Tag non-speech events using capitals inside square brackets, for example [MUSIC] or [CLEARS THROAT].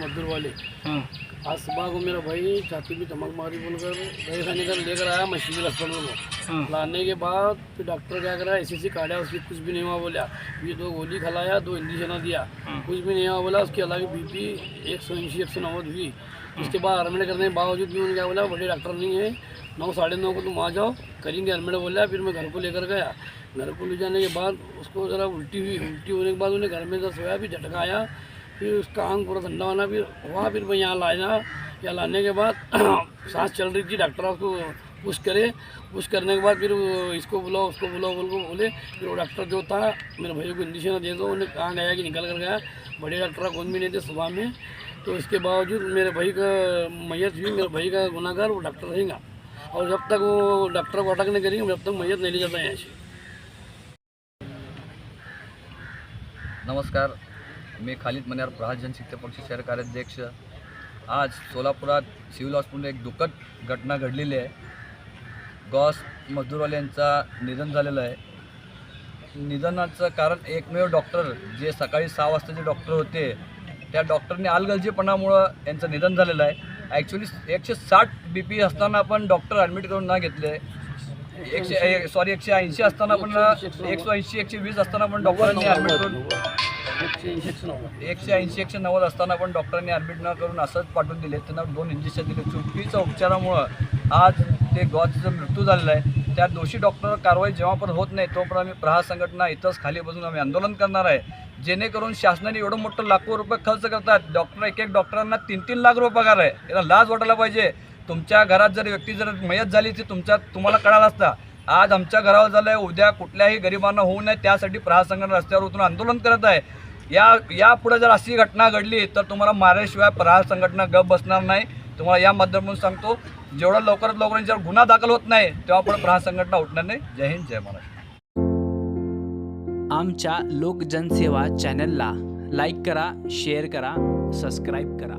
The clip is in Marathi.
वाले। हाँ। आज सुबह को मेरा भाई छाती में चमक मारी बोलकर दही खाने कर लेकर आया मैं सिविल अस्पताल में। हाँ। लाने के बाद फिर डॉक्टर क्या करा ऐसी ऐसी काटा उसकी कुछ भी नहीं हुआ बोला। ये दो गोली खिलाया दो इंजेक्शन दिया। हाँ। कुछ भी नहीं हुआ बोला उसकी अलग बीपी एक सौ ऐसी एक सौ नब्बे हुई। उसके बाद एडमिट करने के बावजूद भी उन्होंने क्या बोला बड़े डॉक्टर नहीं है नौ साढ़े नौ को तुम आ जाओ। करेंगे एडमिट बोला फिर मैं घर को लेकर गया। घर को ले जाने के बाद उसको ज़रा उल्टी हुई उल्टी होने के बाद उन्हें घर में दर्द सोया फिर झटका आया। फिर उसका आंग पूरा ठंडा होना फिर हुआ फिर मैं यहाँ लाया, यहाँ लाने के बाद [CLEARS THROAT] सांस चल रही थी, डॉक्टर उसको पुश करे, पुश करने के बाद फिर इसको बुलाओ, उसको बुलाओ, बोल को बोले फिर वो डॉक्टर जो था, मेरे भाई को इंजेक्शन दे दो, उन्हें कहाँ गया कि निकल कर गया, बड़े डॉक्टर कौन भी नहीं थे सुबह में। तो इसके बावजूद मेरे भाई का मैयत हुई, मेरे भाई का गुनागार वो डॉक्टर रहेगा। और जब तक वो डॉक्टर को अटक नहीं करेंगे जब तक मैयत नहीं ले जाता यहाँ से। नमस्कार। मी खालिद मन्यार प्रहार जनशक्ती पक्ष शहर कार्याध्यक्ष. आज सोलापुरात सिव्हिल हॉस्पिटल एक दुःखद घटना घडलेली आहे. गॉस मजदूरवाल्यांचा निधन झालेलं आहे. निधनाचं कारण एकमेव डॉक्टर जे सकाळी सहा वाजताचे डॉक्टर होते त्या डॉक्टरने आलगलजीपणामुळं यांचं निधन झालेलं आहे. ॲक्च्युली एकशे साठ बी पी असताना पण डॉक्टर ॲडमिट करून ना घेतले. एकशे सॉरी एकशे ऐंशी असताना पण एकशे ऐंशी एकशे वीस असताना पण डॉक्टरांनी ॲडमिट करून एकशे इंजेक्शन नव्वद एकशे ऐंशी एकशे नव्वद असताना पण डॉक्टरांनी ॲडमिट न करून असंच पाठवून दिले. त्यांना दोन इंजेक्शन दिले. चुकीच्या उपचारामुळं आज ते गॉजचा मृत्यू झालेला आहे. त्या दोषी डॉक्टर कारवाई जेव्हा पण होत नाही तोपर्यंत आम्ही प्रहार संघटना इथंच खाली बसून आम्ही आंदोलन करणार आहे. जेणेकरून शासनाने एवढं मोठं लाखो रुपये खर्च करतात. डॉक्टर एक एक डॉक्टरांना तीन तीन लाख रुपये पगार आहे. याला लाज वाटायला पाहिजे. तुमच्या घरात जर व्यक्ती जर मयत झाली ती तुमच्या तुम्हाला कळाला असता. आज आमच्या घरावर झालं आहे उद्या कुठल्याही गरिबांना होऊ नये. त्यासाठी प्रहार संघटना रस्त्यावर उतरून आंदोलन करत आहे. या यापुढे जर अशी घटना घडली तर तुम्हाला मारल्याशिवाय प्रहार संघटना गप बसणार नाही. तुम्हाला या माध्यमातून सांगतो जेवढा लवकरात लवकर जर गुन्हा दाखल होत नाही तेव्हा पुढे प्रहार संघटना उठणार नाही. जय हिंद जय महाराष्ट्र. आमच्या लोकजनसेवा चॅनलला लाईक करा शेअर करा सबस्क्राईब करा.